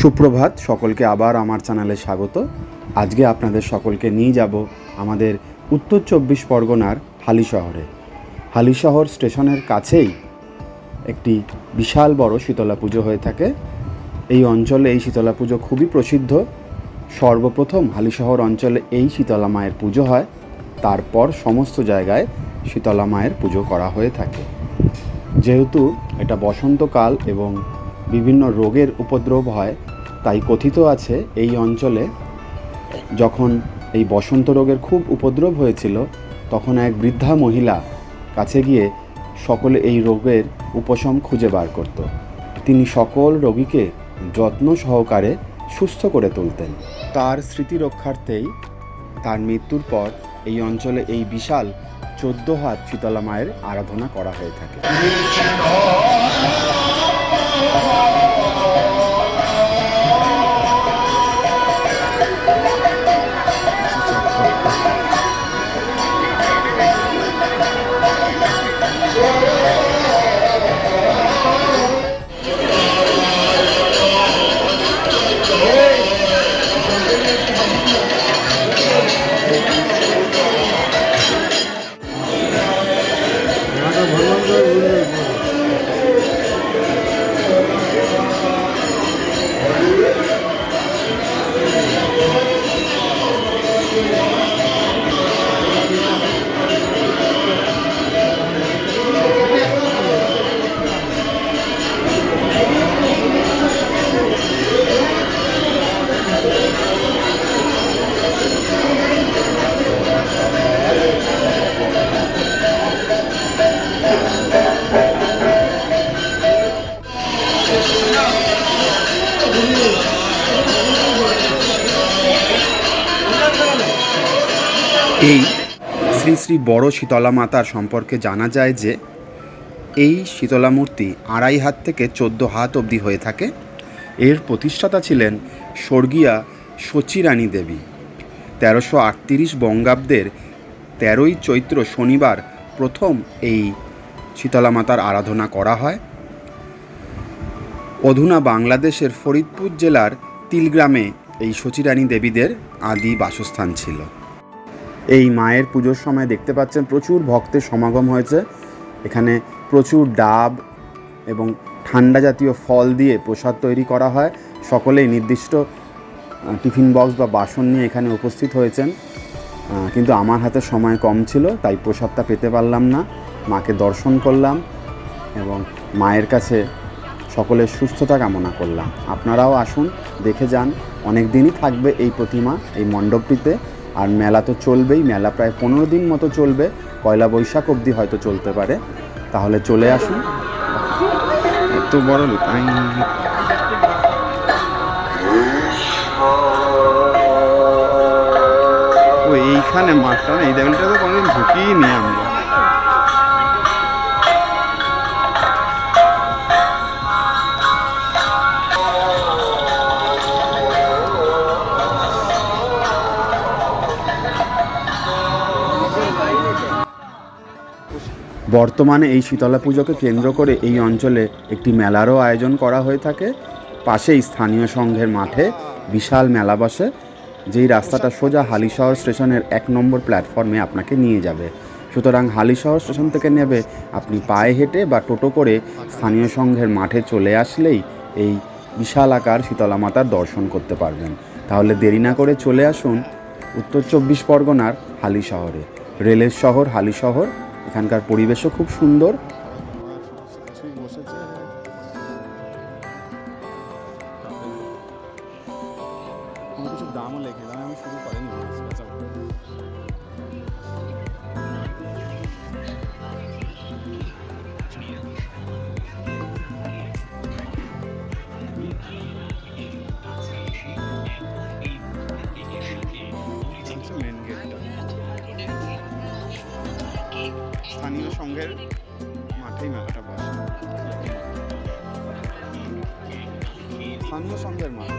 সুপ্রভাত, সকলকে আবার আমার চ্যানেলে স্বাগত। আজকে আপনাদের সকলকে নিয়ে যাব আমাদের উত্তর চব্বিশ পরগনার হালি শহরে। হালি শহর স্টেশনের কাছেই একটি বিশাল বড় শীতলা পুজো হয়ে থাকে। এই অঞ্চলে এই শীতলা পুজো খুবই প্রসিদ্ধ। সর্বপ্রথম হালিশহর অঞ্চলে এই শীতলা মায়ের পুজো হয়। তারপর সমস্ত জায়গায় শীতলা মায়ের পুজো করা হয়ে থাকে। যেহেতু এটা বসন্তকাল এবং বিভিন্ন রোগের উপদ্রব হয়, তাই কথিত আছে এই অঞ্চলে যখন এই বসন্ত রোগের খুব উপদ্রব হয়েছিল, তখন এক বৃদ্ধা মহিলা কাছে গিয়ে সকলে এই রোগের উপশম খুঁজে বার করত। তিনি সকল রোগীকে যত্ন সহকারে সুস্থ করে তুলতেন। তার স্মৃতি রক্ষার্থেই তার মৃত্যুর পর এই অঞ্চলে এই বিশাল চোদ্দ হাত শীতলা মায়ের আরাধনা করা হয়ে থাকে। Oh, এই শ্রী শ্রী বড় শীতলা মাতার সম্পর্কে জানা যায় যে, এই শীতলা মূর্তি আড়াই হাত থেকে চোদ্দ হাত অবধি হয়ে থাকে। এর প্রতিষ্ঠাতা ছিলেন স্বর্গীয়া সচিরানী দেবী। তেরোশো আটত্রিশ বঙ্গাব্দের তেরোই চৈত্র শনিবার প্রথম এই শীতলা মাতার আরাধনা করা হয়। অধুনা বাংলাদেশের ফরিদপুর জেলার তিলগ্রামে এই সচিরানী দেবীদের আদি বাসস্থান ছিল। এই মায়ের পুজোর সময় দেখতে পাচ্ছেন প্রচুর ভক্তের সমাগম হয়েছে। এখানে প্রচুর ডাব এবং ঠান্ডা জাতীয় ফল দিয়ে প্রসাদ তৈরি করা হয়। সকলেই নির্দিষ্ট টিফিন বক্স বা বাসন নিয়ে এখানে উপস্থিত হয়েছেন। কিন্তু আমার হাতে সময় কম ছিল, তাই প্রসাদটা পেতে পারলাম না। মাকে দর্শন করলাম এবং মায়ের কাছে সকলের সুস্থতা কামনা করলাম। আপনারাও আসুন, দেখে যান। অনেক দিনই থাকবে এই প্রতিমা এই মণ্ডপটিতে। আর মেলা তো চলবেই, মেলা প্রায় পনেরো দিন মতো চলবে। পয়লা বৈশাখ অবধি হয়তো চলতে পারে। তাহলে চলে আসুন। এত বড় ও, এইখানে মাঠটা না, এই দেবেলটা তো কোনোদিন ঢুকিয়ে নি আমরা। বর্তমানে এই শীতলা পুজোকে কেন্দ্র করে এই অঞ্চলে একটি মেলারও আয়োজন করা হয়ে থাকে। পাশেই স্থানীয় সংঘের মাঠে বিশাল মেলা বসে, যেই রাস্তাটা সোজা হালিশহর স্টেশনের এক নম্বর প্ল্যাটফর্মে আপনাকে নিয়ে যাবে। সুতরাং হালিশহর স্টেশন থেকে নেবে আপনি পায়ে হেঁটে বা টোটো করে স্থানীয় সংঘের মাঠে চলে আসলেই এই বিশাল আকার শীতলা মাতার দর্শন করতে পারবেন। তাহলে দেরি না করে চলে আসুন উত্তর চব্বিশ পরগনার হালি শহরে রেলের শহর হালি শহর এখানকার পরিবেশও খুব সুন্দর। স্থানীয় সংঘের মাঠেই মেলাটা বসে। স্থানীয় সংঘের মাঠ।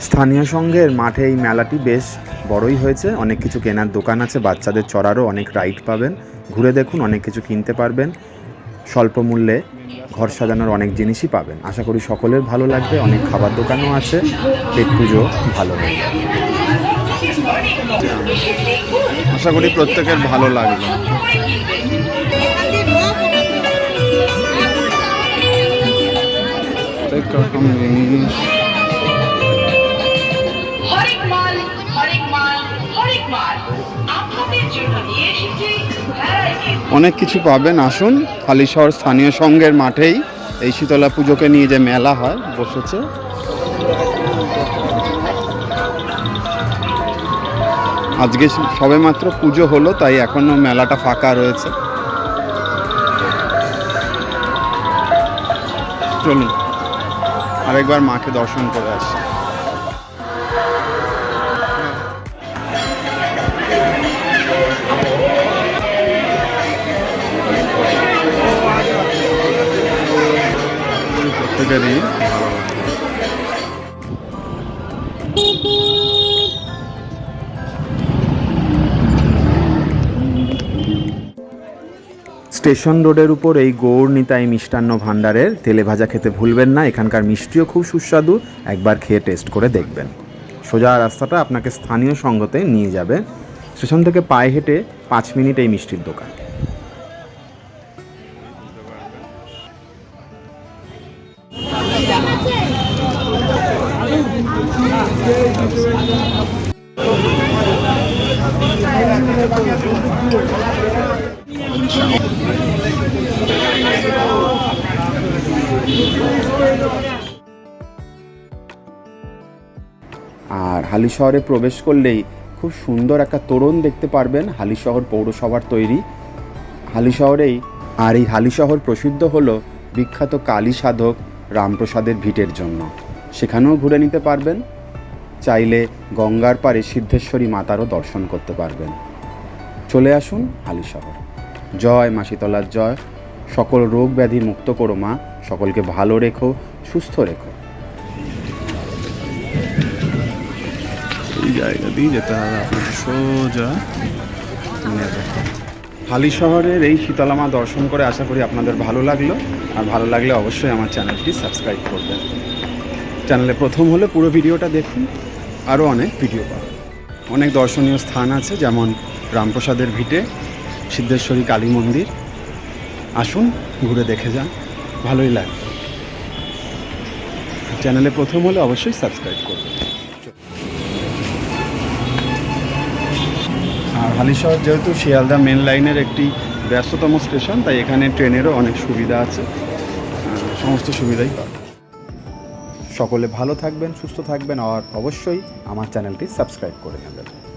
স্থানীয় সংঘের মাঠে এই মেলাটি বেশ বড়ই হয়েছে। অনেক কিছু কেনার দোকান আছে, বাচ্চাদের চড়ারও অনেক রাইড পাবেন। ঘুরে দেখুন, অনেক কিছু কিনতে পারবেন। স্বল্প মূল্যে ঘর সাজানোর অনেক জিনিসই পাবেন। আশা করি সকলের ভালো লাগবে অনেক খাবার দোকানও আছে পেট পুজো ভালো হবে। আশা করি প্রত্যেকের ভালো লাগবে। প্রত্যেক রকম জিনিস অনেক কিছু পাবেন, আসুন। হালিশহর স্থানীয় সংঘের মাঠেই এই শীতলা পুজোকে নিয়ে যে মেলা হয়, বসেছে। আজকে সবেমাত্র পুজো হলো, তাই এখনও মেলাটা ফাঁকা রয়েছে। চলুন, আরেকবার মাকে দর্শন করে আসি। ভালো স্টেশন রোডের উপর এই গৌর নিতাই মিষ্টান্ন ভাণ্ডারের তেলে ভাজা খেতে ভুলবেন না, এখানকার মিষ্টিও খুব সুস্বাদু। একবার খেয়ে টেস্ট করে দেখবেন। সোজা রাস্তাটা আপনাকে স্থানীয় সঙ্গতে নিয়ে যাবে। স্টেশন থেকে পায়ে হেঁটে পাঁচ মিনিট এই মিষ্টির দোকান। আর হালি শহরে প্রবেশ করলেই খুব সুন্দর একটা তোরণ দেখতে পারবেন হালি শহর পৌরসভার তৈরি। হালি শহরেই আর এই হালি শহর প্রসিদ্ধ হলো বিখ্যাত কালী সাধক রামপ্রসাদের ভিটের জন্য। সেখানেও ঘুরে নিতে পারবেন। চাইলে গঙ্গার পারে সিদ্ধেশ্বরী মাতারও দর্শন করতে পারবেন। চলে আসুন হালি শহর। জয় মাসিতলার জয়। সকল রোগ ব্যাধি মুক্ত করো মা। সকলকে ভালো রেখো সুস্থ রেখো। এই জায়গা দিয়ে যেতে হবে আপনাকে সোজা। হালি শহরের এই শীতলামা দর্শন করে আশা করি আপনাদের ভালো লাগল। আর ভালো লাগলে অবশ্যই আমার চ্যানেলটি সাবস্ক্রাইব করবেন। চ্যানেলে প্রথম হলে পুরো ভিডিওটা দেখুন। আরও অনেক ভিডিও পাবেন অনেক দর্শনীয় স্থান আছে, যেমন রামপ্রসাদের ভিটে, সিদ্ধেশ্বরী কালী মন্দির। আসুন, ঘুরে দেখে যান। ভালোই লাগবে। চ্যানেলে প্রথম হলে অবশ্যই সাবস্ক্রাইব করবেন আর হালিশহর যেহেতু শিয়ালদা মেন লাইনের একটি ব্যস্ততম স্টেশন, তাই এখানে ট্রেনেরও অনেক সুবিধা আছে। সমস্ত সুবিধাই পাবেন। সকলে ভালো থাকবেন সুস্থ থাকবেন আর অবশ্যই আমার চ্যানেলটি সাবস্ক্রাইব করে নেবেন।